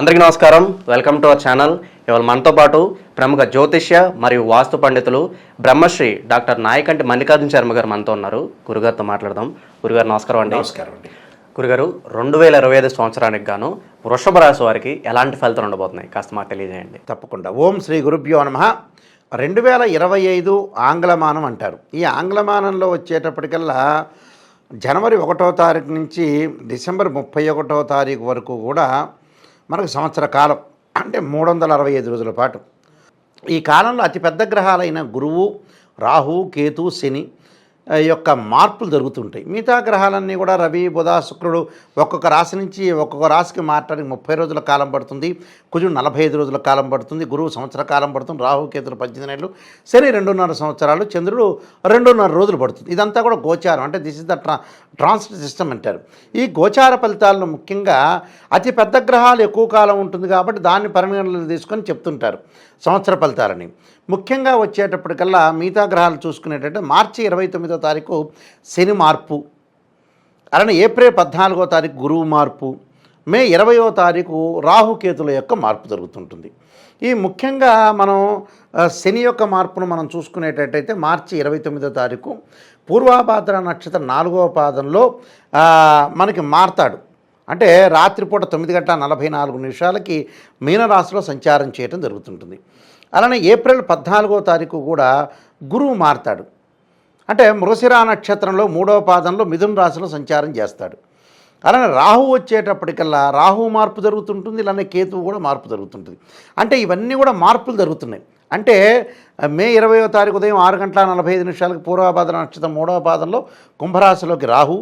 అందరికీ నమస్కారం. Welcome to our channel ఇవాళ మనతో పాటు ప్రముఖ జ్యోతిష్య మరియు వాస్తు పండితులు బ్రహ్మశ్రీ డాక్టర్ నాయకంటి మల్లికార్జున శర్మ గారు మనతో ఉన్నారు. గురుగారితో మాట్లాడదాం. గురుగారు నమస్కారం అండి. నమస్కారం అండి. గురుగారు రెండు వేల ఇరవై ఐదు సంవత్సరానికి గాను వృషభ రాశి వారికి ఎలాంటి ఫలితాలు ఉండబోతున్నాయి? కాస్త మాకు తెలియజేయండి. తప్పకుండా. ఓం శ్రీ గురుభ్యో నమ. రెండు వేల ఇరవై ఐదు ఆంగ్లమానం అంటారు. ఈ ఆంగ్లమానంలో వచ్చేటప్పటికల్లా జనవరి ఒకటో తారీఖు నుంచి డిసెంబర్ ముప్పై ఒకటో తారీఖు వరకు కూడా మనకు సంవత్సర కాలం అంటే మూడు వందల అరవై ఐదు రోజుల పాటు. ఈ కాలంలో అతిపెద్ద గ్రహాలైన గురువు రాహు కేతు శని యొక్క మార్పులు జరుగుతుంటాయి. మిగతా గ్రహాలన్నీ కూడా రవి బుధ శుక్రుడు ఒక్కొక్క రాశి నుంచి ఒక్కొక్క రాశికి మారటానికి ముప్పై రోజుల కాలం పడుతుంది. కుజుడు నలభై ఐదు రోజుల కాలం పడుతుంది. గురువు సంవత్సర కాలం పడుతుంది. రాహు కేతులు పద్దెనిమిది నెలలు. శని రెండున్నర సంవత్సరాలు. చంద్రుడు రెండున్నర రోజులు పడుతుంది. ఇదంతా కూడా గోచారం. అంటే this is the tra transit system అంటారు. ఈ గోచార ఫలితాలను ముఖ్యంగా అతి పెద్ద గ్రహాలు ఎక్కువ కాలం ఉంటుంది కాబట్టి దాన్ని పరిగణనలో తీసుకొని చెప్తుంటారు. సంవత్సర ఫలితాలని. ముఖ్యంగా వచ్చేటప్పటికల్లా మిగతా గ్రహాలు చూసుకునేటట్టు మార్చి ఇరవై తొమ్మిదో తారీఖు శని మార్పు. అలానే ఏప్రిల్ పద్నాలుగో తారీఖు గురువు మార్పు. మే ఇరవయో తారీఖు రాహుకేతుల యొక్క మార్పు జరుగుతుంటుంది. ఈ ముఖ్యంగా మనం శని యొక్క మార్పును మనం చూసుకునేటట్టయితే మార్చి ఇరవై తొమ్మిదో తారీఖు పూర్వాభాద్ర నక్షత్రం నాలుగవ పాదంలో మనకి మారతాడు. అంటే రాత్రిపూట తొమ్మిది గంటల నలభై నాలుగు నిమిషాలకి మీనరాశిలో సంచారం చేయడం జరుగుతుంటుంది. అలానే ఏప్రిల్ పద్నాలుగో తారీఖు కూడా గురువు మారతాడు. అంటే మృసిరా నక్షత్రంలో మూడవ పాదంలో మిథున రాశిలో సంచారం చేస్తాడు. అలానే రాహు వచ్చేటప్పటికల్లా రాహు మార్పు జరుగుతుంటుంది ఇలానే కేతువు కూడా మార్పు జరుగుతుంటుంది. అంటే ఇవన్నీ కూడా మార్పులు జరుగుతున్నాయి. అంటే మే ఇరవయో తారీఖు ఉదయం ఆరు గంటల నలభై ఐదు నిమిషాలకు పూర్వపాద నక్షత్రం మూడవ పాదంలో కుంభరాశిలోకి రాహు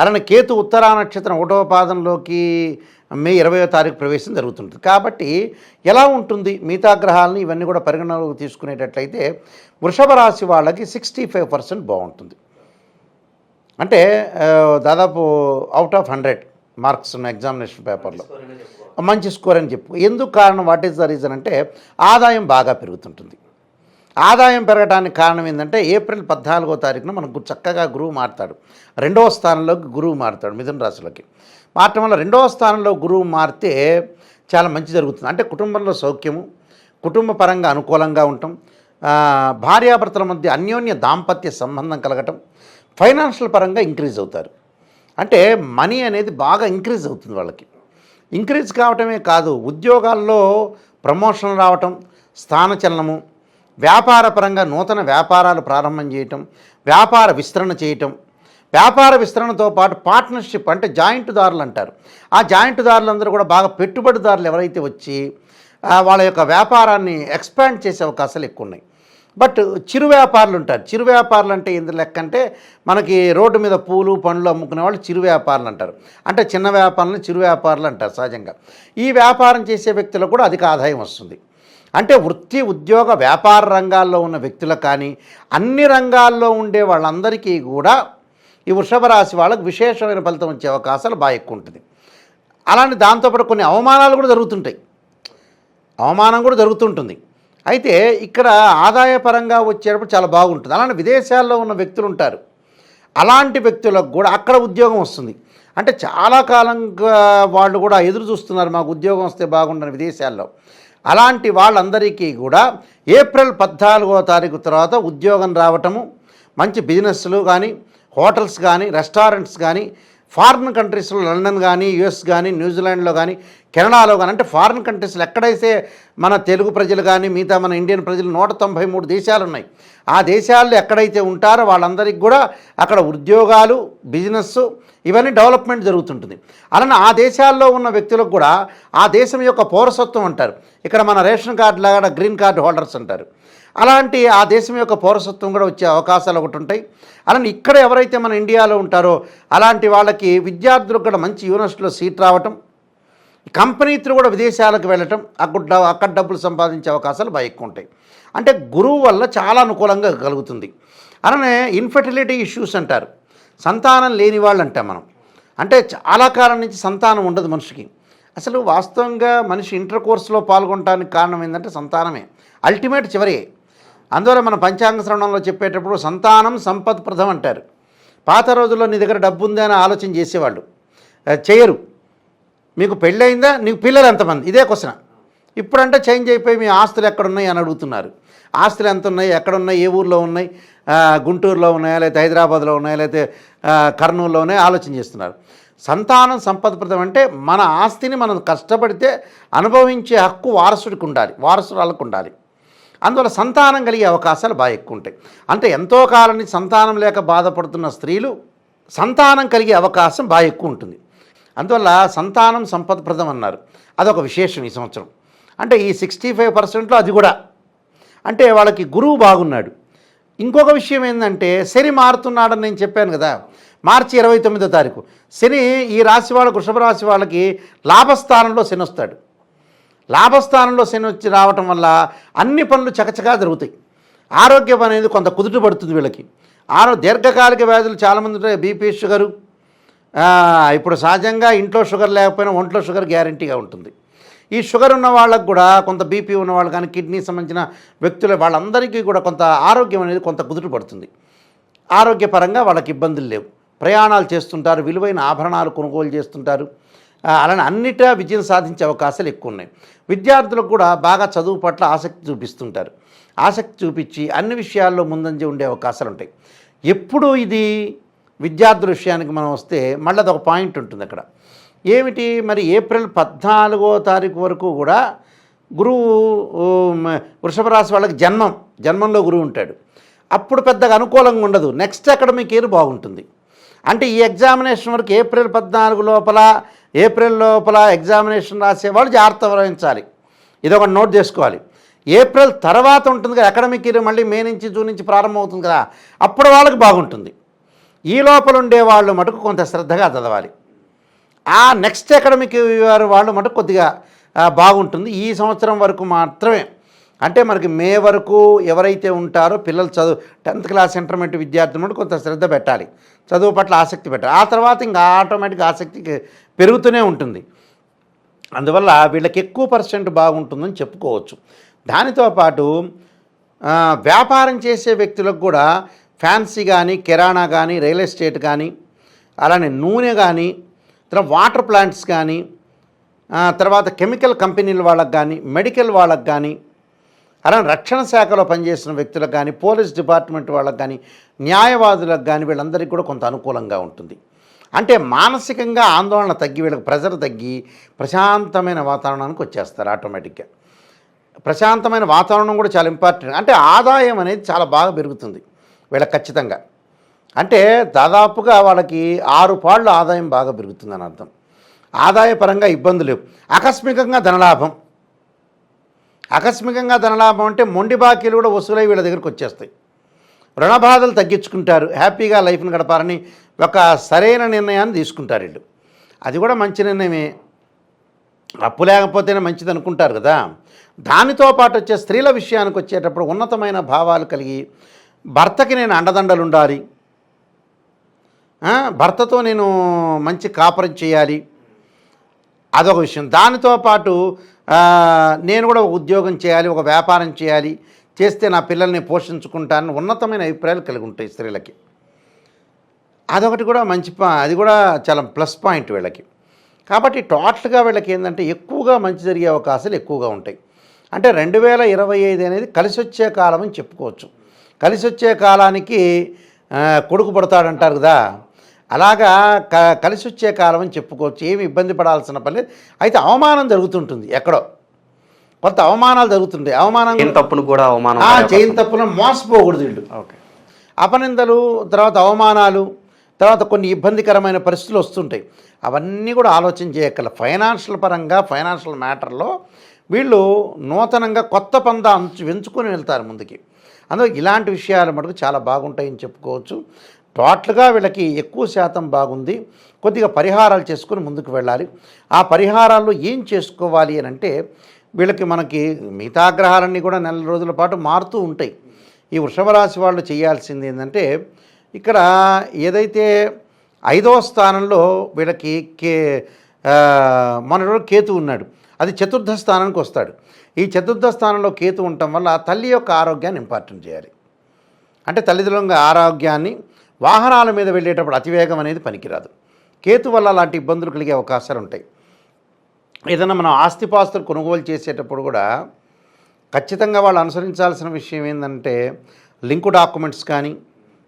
అలానే కేతు ఉత్తరా నక్షత్రం ఒకటవ పాదంలోకి మే ఇరవయో తారీఖు ప్రవేశం జరుగుతుంటుంది. కాబట్టి ఎలా ఉంటుంది మిగతా గ్రహాలని ఇవన్నీ కూడా పరిగణనలోకి తీసుకునేటట్లయితే వృషభ రాశి వాళ్ళకి సిక్స్టీ ఫైవ్ పర్సెంట్ బాగుంటుంది. అంటే దాదాపు అవుట్ ఆఫ్ హండ్రెడ్ మార్క్స్ ఉన్న ఎగ్జామినేషన్ పేపర్లో మంచి స్కోర్ అని చెప్పు. ఎందుకు కారణం? వాట్ ఈస్ ద రీజన్ అంటే ఆదాయం బాగా పెరుగుతుంటుంది. ఆదాయం పెరగడానికి కారణం ఏంటంటే ఏప్రిల్ పద్నాలుగో తారీఖున మనకు చక్కగా గురువు మారుతాడు. రెండవ స్థానంలోకి గురువు మారుతాడు మిథున రాశిలోకి. మారటం వల్ల రెండవ స్థానంలో గురువు మారితే చాలా మంచి జరుగుతుంది. అంటే కుటుంబంలో సౌఖ్యము కుటుంబ పరంగా అనుకూలంగా ఉండటం భార్యాభర్తల మధ్య అన్యోన్య దాంపత్య సంబంధం కలగటం ఫైనాన్షియల్ పరంగా ఇంక్రీజ్ అవుతారు. అంటే మనీ అనేది బాగా ఇంక్రీజ్ అవుతుంది వాళ్ళకి. ఇంక్రీజ్ కావటమే కాదు ఉద్యోగాల్లో ప్రమోషన్ రావటం స్థానచలనము వ్యాపారపరంగా నూతన వ్యాపారాలు ప్రారంభం చేయటం వ్యాపార విస్తరణ చేయటం. వ్యాపార విస్తరణతో పాటు పార్ట్నర్షిప్ అంటే జాయింట్దారులు అంటారు. ఆ జాయింట్దారులందరూ కూడా బాగా పెట్టుబడిదారులు ఎవరైతే వచ్చి వాళ్ళ యొక్క వ్యాపారాన్ని ఎక్స్పాండ్ చేసే అవకాశాలు ఎక్కువ ఉన్నాయి బట్ చిరు వ్యాపారులు ఉంటారు. చిరు వ్యాపారులు అంటే ఏంది లెక్క అంటే మనకి రోడ్డు మీద పూలు పండ్లు అమ్ముకునే వాళ్ళు చిరు వ్యాపారులు అంటారు. అంటే చిన్న వ్యాపారులను చిరు వ్యాపారులు అంటారు సహజంగా. ఈ వ్యాపారం చేసే వ్యక్తులకు కూడా అధిక ఆదాయం వస్తుంది. అంటే వృత్తి ఉద్యోగ వ్యాపార రంగాల్లో ఉన్న వ్యక్తులకు కానీ అన్ని రంగాల్లో ఉండే వాళ్ళందరికీ కూడా ఈ వృషభ రాశి వాళ్ళకు విశేషమైన ఫలితం వచ్చే అవకాశాలు బాగా ఎక్కువ ఉంటుంది. అలానే దాంతోపాటు కొన్ని అవమానాలు కూడా జరుగుతుంటాయి. అవమానం కూడా జరుగుతుంటుంది. అయితే ఇక్కడ ఆదాయపరంగా వచ్చేటప్పుడు చాలా బాగుంటుంది. అలానే విదేశాల్లో ఉన్న వ్యక్తులు ఉంటారు. అలాంటి వ్యక్తులకు కూడా అక్కడ ఉద్యోగం వస్తుంది. అంటే చాలా కాలంగా వాళ్ళు కూడా ఎదురు చూస్తున్నారు మాకు ఉద్యోగం వస్తే బాగుండని విదేశాల్లో. అలాంటి వాళ్ళందరికీ కూడా ఏప్రిల్ పద్నాలుగో తారీఖు తర్వాత ఉద్యోగం రావటము మంచి బిజినెస్లు కానీ హోటల్స్ కానీ రెస్టారెంట్స్ కానీ ఫారిన్ కంట్రీస్లో లండన్ కానీ యుఎస్ కానీ న్యూజిలాండ్లో కానీ కెనడాలో కానీ అంటే ఫారిన్ కంట్రీస్లో ఎక్కడైతే మన తెలుగు ప్రజలు కానీ మిగతా మన ఇండియన్ ప్రజలు నూట తొంభై మూడు దేశాలు ఉన్నాయి. ఆ దేశాల్లో ఎక్కడైతే ఉంటారో వాళ్ళందరికీ కూడా అక్కడ ఉద్యోగాలు బిజినెస్ ఇవన్నీ డెవలప్మెంట్ జరుగుతుంటుంది. అలానే ఆ దేశాల్లో ఉన్న వ్యక్తులకు కూడా ఆ దేశం యొక్క పౌరసత్వం అంటారు. ఇక్కడ మన రేషన్ కార్డు లాగా గ్రీన్ కార్డు హోల్డర్స్ అంటారు. అలాంటి ఆ దేశం యొక్క పౌరసత్వం కూడా వచ్చే అవకాశాలు ఒకటి ఉంటాయి. అలానే ఇక్కడ ఎవరైతే మన ఇండియాలో ఉంటారో అలాంటి వాళ్ళకి విద్యార్థులకు కూడా మంచి యూనివర్సిటీలో సీట్ రావటం కంపెనీ కూడా విదేశాలకు వెళ్ళటం అక్కడ అక్కడ డబ్బులు సంపాదించే అవకాశాలు బాగా ఎక్కువ ఉంటాయి. అంటే గురువు వల్ల చాలా అనుకూలంగా కలుగుతుంది. అలానే ఇన్ఫర్టిలిటీ ఇష్యూస్ అంటారు. సంతానం లేని వాళ్ళు అంటాం మనం. అంటే చాలా కాలం నుంచి సంతానం ఉండదు మనిషికి. అసలు వాస్తవంగా మనిషి ఇంటర్ కోర్సులో పాల్గొనడానికి కారణం ఏంటంటే సంతానమే. అల్టిమేట్ చివరి. అందువల్ల మన పంచాంగ శ్రవణంలో చెప్పేటప్పుడు సంతానం సంపత్ప్రదం అంటారు. పాత రోజుల్లో నీ దగ్గర డబ్బు ఉందని ఆలోచన చేసేవాళ్ళు. చేయరు. మీకు పెళ్ళయిందా? నీకు పిల్లలు ఎంతమంది? ఇదే క్వశ్చన్. ఇప్పుడంటే చేంజ్ అయిపోయి మీ ఆస్తులు ఎక్కడున్నాయి అని అడుగుతున్నారు. ఆస్తులు ఎంత ఉన్నాయి ఎక్కడున్నాయి? ఏ ఊర్లో ఉన్నాయి? గుంటూరులో ఉన్నాయా? లేకపోతే హైదరాబాద్లో ఉన్నాయా? లేకపోతే కర్నూలులో ఉన్నాయా? ఆలోచన చేస్తున్నారు. సంతానం సంపదప్రదం అంటే మన ఆస్తిని మనం కష్టపడితే అనుభవించే హక్కు వారసుడికి ఉండాలి. వారసురాలకు ఉండాలి. అందువల్ల సంతానం కలిగే అవకాశాలు బాగా ఎక్కువ ఉంటాయి. అంటే ఎంతో కాలం నుంచి సంతానం లేక బాధపడుతున్న స్త్రీలు సంతానం కలిగే అవకాశం బాగా ఎక్కువ ఉంటుంది. అందువల్ల సంతానం సంపదప్రదం అన్నారు. అదొక విశేషం ఈ సంవత్సరం. అంటే ఈ సిక్స్టీ ఫైవ్ పర్సెంట్లో అది కూడా. అంటే వాళ్ళకి గురువు బాగున్నాడు. ఇంకొక విషయం ఏంటంటే శని మారుతున్నాడని నేను చెప్పాను కదా మార్చి ఇరవై తొమ్మిదో తారీఖు. శని ఈ రాశి వాళ్ళకు వృషభ రాశి వాళ్ళకి లాభస్థానంలో శని వస్తాడు. లాభస్థానంలో శని వచ్చి రావటం వల్ల అన్ని పనులు చకచకా జరుగుతాయి. ఆరోగ్యం అనేది కొంత కుదుట పడుతుంది వీళ్ళకి. ఆరో దీర్ఘకాలిక వ్యాధులు చాలామంది ఉంటాయి బీపీ షుగరు ఇప్పుడు సహజంగా ఇంట్లో షుగర్ లేకపోయినా ఒంట్లో షుగర్ గ్యారంటీగా ఉంటుంది. ఈ షుగర్ ఉన్న వాళ్ళకు కూడా కొంత బీపీ ఉన్న వాళ్ళు కానీ కిడ్నీ సంబంధించిన వ్యక్తులు వాళ్ళందరికీ కూడా కొంత ఆరోగ్యం అనేది కొంత కుదుట పడుతుంది. ఆరోగ్యపరంగా వాళ్ళకి ఇబ్బందులు లేవు. ప్రయాణాలు చేస్తుంటారు విలువైన ఆభరణాలు కొనుగోలు చేస్తుంటారు. అలానే అన్నిటా విజయం సాధించే అవకాశాలు ఎక్కువ ఉన్నాయి. విద్యార్థులకు కూడా బాగా చదువు పట్ల ఆసక్తి చూపిస్తుంటారు. ఆసక్తి చూపించి అన్ని విషయాల్లో ముందంజ ఉండే అవకాశాలు ఉంటాయి. ఎప్పుడు ఇది విద్యార్థుల విషయానికి మనం వస్తే మళ్ళీ అదొక పాయింట్ ఉంటుంది అక్కడ. ఏమిటి? మరి ఏప్రిల్ పద్నాలుగో తారీఖు వరకు కూడా గురువు వృషభ రాశి వాళ్ళకి జన్మం జన్మంలో గురువు ఉంటాడు. అప్పుడు పెద్దగా అనుకూలంగా ఉండదు. నెక్స్ట్ అకాడమిక్ ఇయర్ బాగుంటుంది. అంటే ఈ ఎగ్జామినేషన్ వరకు ఏప్రిల్ పద్నాలుగు లోపల ఏప్రిల్ లోపల ఎగ్జామినేషన్ రాసేవాళ్ళు జాగ్రత్త వహించాలి. ఇది ఒక నోట్ చేసుకోవాలి. ఏప్రిల్ తర్వాత ఉంటుంది కదా అకాడమిక్ ఇయర్ మళ్ళీ మే నుంచి జూన్ నుంచి ప్రారంభం అవుతుంది కదా. అప్పుడు వాళ్ళకి బాగుంటుంది. ఈ లోపల ఉండే వాళ్ళు మటుకు కొంత శ్రద్ధగా చదవాలి. ఆ నెక్స్ట్ అకాడమిక్ ఇయర్ వాళ్ళు మటుకు కొద్దిగా బాగుంటుంది. ఈ సంవత్సరం వరకు మాత్రమే. అంటే మనకి మే వరకు ఎవరైతే ఉంటారో పిల్లలు చదువు టెన్త్ క్లాస్ ఇంటర్మీడియట్ విద్యార్థులు మటు కొంత శ్రద్ధ పెట్టాలి. చదువు పట్ల ఆసక్తి పెట్టాలి. ఆ తర్వాత ఇంకా ఆటోమేటిక్ ఆసక్తి పెరుగుతూనే ఉంటుంది. అందువల్ల వీళ్ళకి ఎక్కువ పర్సెంట్ బాగుంటుందని చెప్పుకోవచ్చు. దానితో పాటు వ్యాపారం చేసే వ్యక్తులకు కూడా ఫ్యాన్సీ కానీ కిరాణా కానీ రియల్ ఎస్టేట్ కానీ అలానే నూనె కానీ తర్వాత వాటర్ ప్లాంట్స్ కానీ తర్వాత కెమికల్ కంపెనీల వాళ్ళకి కానీ మెడికల్ వాళ్ళకి కానీ అలానే రక్షణ శాఖలో పనిచేసిన వ్యక్తులకు కానీ పోలీస్ డిపార్ట్మెంట్ వాళ్ళకి కానీ న్యాయవాదులకు కానీ వీళ్ళందరికీ కూడా కొంత అనుకూలంగా ఉంటుంది. అంటే మానసికంగా ఆందోళన తగ్గి వీళ్ళకి ప్రెజర్ తగ్గి ప్రశాంతమైన వాతావరణానికి వచ్చేస్తారు ఆటోమేటిక్గా. ప్రశాంతమైన వాతావరణం కూడా చాలా ఇంపార్టెంట్. అంటే ఆదాయం అనేది చాలా బాగా పెరుగుతుంది వీళ్ళకి ఖచ్చితంగా. అంటే దాదాపుగా వాళ్ళకి ఆరు పాళ్ళు ఆదాయం బాగా పెరుగుతుందని అర్థం. ఆదాయపరంగా ఇబ్బందులు లేవు. ఆకస్మికంగా ధనలాభం. ఆకస్మికంగా ధనలాభం అంటే మొండి బాకీలు కూడా వసూలై వీళ్ళ దగ్గరికి వచ్చేస్తాయి. రుణ బాధలు తగ్గించుకుంటారు. హ్యాపీగా లైఫ్ని గడపాలని ఒక సరైన నిర్ణయాన్ని తీసుకుంటారు వీళ్ళు. అది కూడా మంచి నిర్ణయమే. అప్పు లేకపోతేనే మంచిది అనుకుంటారు కదా. దానితో పాటు వచ్చే స్త్రీల విషయానికి వచ్చేటప్పుడు ఉన్నతమైన భావాలు కలిగి భర్తకి నేను అండదండలు ఉండాలి భర్తతో నేను మంచి కాపురం చేయాలి. అదొక విషయం. దానితో పాటు నేను కూడా ఒక ఉద్యోగం చేయాలి ఒక వ్యాపారం చేయాలి. చేస్తే నా పిల్లల్ని పోషించుకుంటానని ఉన్నతమైన అభిప్రాయాలు కలిగి ఉంటాయి స్త్రీలకి. అదొకటి కూడా మంచి అది కూడా చాలా ప్లస్ పాయింట్ వీళ్ళకి. కాబట్టి టోటల్గా వీళ్ళకి ఏంటంటే ఎక్కువగా మంచి జరిగే అవకాశాలు ఎక్కువగా ఉంటాయి. అంటే రెండు వేల ఇరవై ఐదు అనేది కలిసి వచ్చే కాలం అని చెప్పుకోవచ్చు. కలిసి వచ్చే కాలానికి కొడుకు పడతాడంటారు కదా. అలాగా క కలిసి వచ్చే కాలం అని చెప్పుకోవచ్చు. ఏమి ఇబ్బంది పడాల్సిన పని అయితే అవమానం జరుగుతుంటుంది ఎక్కడో. కొంత అవమానాలు జరుగుతుంటాయి. అవమానం తప్పును కూడా అవమానం చేయని తప్పున మోసపోకూడదు వీళ్ళు. ఓకే. అపనిందలు తర్వాత అవమానాలు తర్వాత కొన్ని ఇబ్బందికరమైన పరిస్థితులు వస్తుంటాయి. అవన్నీ కూడా ఆలోచన చేయక్కల ఫైనాన్షియల్ పరంగా ఫైనాన్షియల్ మ్యాటర్లో వీళ్ళు నూతనంగా కొత్త పంద అంచు వెంచుకొని వెళ్తారు ముందుకి. అందులో ఇలాంటి విషయాలు మటుకు చాలా బాగుంటాయని చెప్పుకోవచ్చు. టోటల్గా వీళ్ళకి ఎక్కువ శాతం బాగుంది. కొద్దిగా పరిహారాలు చేసుకుని ముందుకు వెళ్ళాలి. ఆ పరిహారాల్లో ఏం చేసుకోవాలి అని అంటే వీళ్ళకి మనకి మిగతా గ్రహాలన్నీ కూడా నెల రోజుల పాటు మారుతూ ఉంటాయి. ఈ వృషభ రాశి వాళ్ళు చేయాల్సింది ఏంటంటే ఇక్కడ ఏదైతే ఐదవ స్థానంలో వీళ్ళకి కే మనలో కేతు ఉన్నాడు. అది చతుర్థ స్థానానికి వస్తాడు. ఈ చతుర్థ స్థానంలో కేతు ఉండటం వల్ల తల్లి యొక్క ఆరోగ్యాన్ని ఇంపార్టెంట్ చేయాలి. అంటే తల్లిదండ్రుల ఆరోగ్యాన్ని వాహనాల మీద వెళ్ళేటప్పుడు అతివేగం అనేది పనికిరాదు. కేతు వల్ల అలాంటి ఇబ్బందులు కలిగే అవకాశాలు ఉంటాయి. ఏదైనా మనం ఆస్తిపాస్తులు కొనుగోలు చేసేటప్పుడు కూడా ఖచ్చితంగా వాళ్ళు అనుసరించాల్సిన విషయం ఏంటంటే లింకు డాక్యుమెంట్స్ కానీ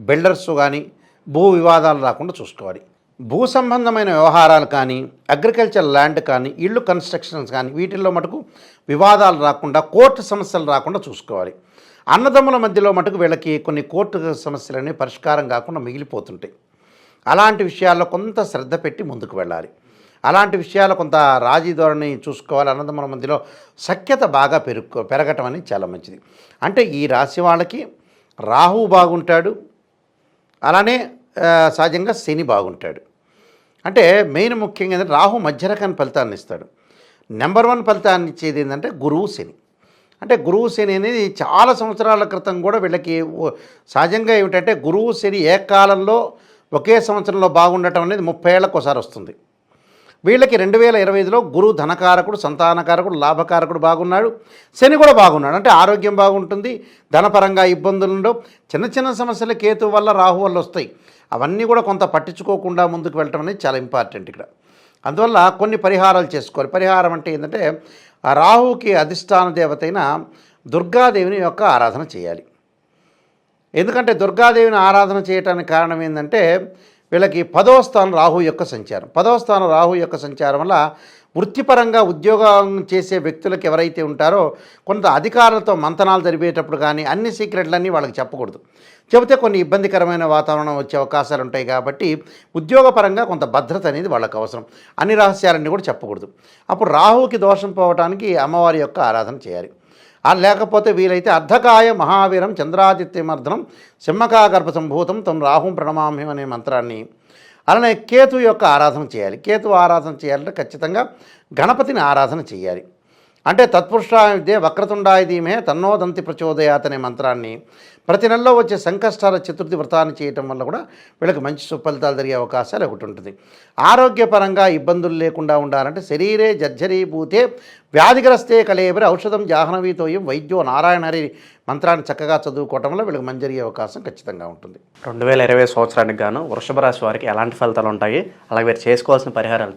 బిల్డర్స్ కానీ భూ వివాదాలు రాకుండా చూసుకోవాలి. భూ సంబంధమైన వ్యవహారాలు కానీ అగ్రికల్చర్ ల్యాండ్ కానీ ఇళ్ళు కన్స్ట్రక్షన్స్ కానీ వీటిల్లో మటుకు వివాదాలు రాకుండా కోర్టు సమస్యలు రాకుండా చూసుకోవాలి. అన్నదమ్ముల మధ్యలో మటుకు వీళ్ళకి కొన్ని కోర్టు సమస్యలనే పరిష్కారం కాకుండా మిగిలిపోతుంటాయి. అలాంటి విషయాల్లో కొంత శ్రద్ధ పెట్టి ముందుకు వెళ్ళాలి. అలాంటి విషయాలు కొంత రాజీ ధోరణి చూసుకోవాలి. అన్నదమ్ముల మధ్యలో సఖ్యత బాగా పెరుగు పెరగటం అనేది చాలా మంచిది. అంటే ఈ రాశి వాళ్ళకి రాహు బాగుంటాడు. అలానే సహజంగా శని బాగుంటాడు. అంటే మెయిన్ ముఖ్యంగా ఏంటంటే రాహు మధ్యరకాన్ని ఫలితాన్ని ఇస్తాడు. నెంబర్ వన్ ఫలితాన్ని ఇచ్చేది ఏంటంటే గురువు శని. అంటే గురువు శని అనేది చాలా సంవత్సరాల క్రితం కూడా వీళ్ళకి సహజంగా ఏమిటంటే గురువు శని ఏకాలంలో ఒకే సంవత్సరంలో బాగుండటం అనేది ముప్పై ఏళ్ళకు ఒకసారి వస్తుంది. వీళ్ళకి రెండు వేల ఇరవై ఐదులో గురు ధనకారకుడు సంతానకారకుడు లాభకారకుడు బాగున్నాడు. శని కూడా బాగున్నాడు. అంటే ఆరోగ్యం బాగుంటుంది ధనపరంగా ఇబ్బందులు ఉండవు. చిన్న చిన్న సమస్యలు కేతు వల్ల రాహు వల్ల వస్తాయి. అవన్నీ కూడా కొంత పట్టించుకోకుండా ముందుకు వెళ్ళటం అనేది చాలా ఇంపార్టెంట్ ఇక్కడ. అందువల్ల కొన్ని పరిహారాలు చేసుకోవాలి. పరిహారం అంటే ఏంటంటే ఆ రాహుకి అధిష్టాన దేవత అయిన దుర్గాదేవిని యొక్క ఆరాధన చేయాలి. ఎందుకంటే దుర్గాదేవిని ఆరాధన చేయటానికి కారణం ఏంటంటే వీళ్ళకి పదవ స్థానం రాహు యొక్క సంచారం. పదవ స్థానం రాహు యొక్క సంచారం వల్ల వృత్తిపరంగా ఉద్యోగం చేసే వ్యక్తులకు ఎవరైతే ఉంటారో కొంత అధికారులతో మంతనాలు జరిపేటప్పుడు కానీ అన్ని సీక్రెట్లన్నీ వాళ్ళకి చెప్పకూడదు. చెబితే కొన్ని ఇబ్బందికరమైన వాతావరణం వచ్చే అవకాశాలు ఉంటాయి కాబట్టి ఉద్యోగపరంగా కొంత భద్రత అనేది వాళ్ళకి అవసరం. అన్ని రహస్యాలన్నీ కూడా చెప్పకూడదు. అప్పుడు రాహుకి దోషం పోవటానికి అమ్మవారి యొక్క ఆరాధన చేయాలి. లేకపోతే వీలైతే అర్ధకాయ మహావీరం చంద్రాదిత్యమర్ధనం సింహకాగర్భ సంభూతం తమ రాహుం ప్రణమామ్యం అనే మంత్రాన్ని. అలానే కేతు యొక్క ఆరాధన చేయాలి. కేతు ఆరాధన చేయాలంటే ఖచ్చితంగా గణపతిని ఆరాధన చేయాలి. అంటే తత్పురుషాయ విద్య వక్రతుండాయ ధీమే తన్నోదంతి ప్రచోదయాత్ అనే మంత్రాన్ని. ప్రతి నెలలో వచ్చే సంకష్టాల చతుర్థి వ్రతాన్ని చేయటం వల్ల కూడా వీళ్ళకి మంచి సుఫలితాలు జరిగే అవకాశాలు ఒకటి ఉంటుంది. ఆరోగ్యపరంగా ఇబ్బందులు లేకుండా ఉండాలంటే శరీరే జర్జరీభూతే వ్యాధిగ్రస్తే కలేబరి ఔషధం జాహ్నవీతోయం వైద్యో నారాయణ హరి మంత్రాన్ని చక్కగా చదువుకోవటం వల్ల వీళ్ళకి మంచి జరిగే అవకాశం ఖచ్చితంగా ఉంటుంది. రెండు వేల ఇరవై సంవత్సరానికి గాను వృషభ రాశి వారికి ఎలాంటి ఫలితాలు ఉంటాయి? అలాగే వీరు చేసుకోవాల్సిన పరిహారాలు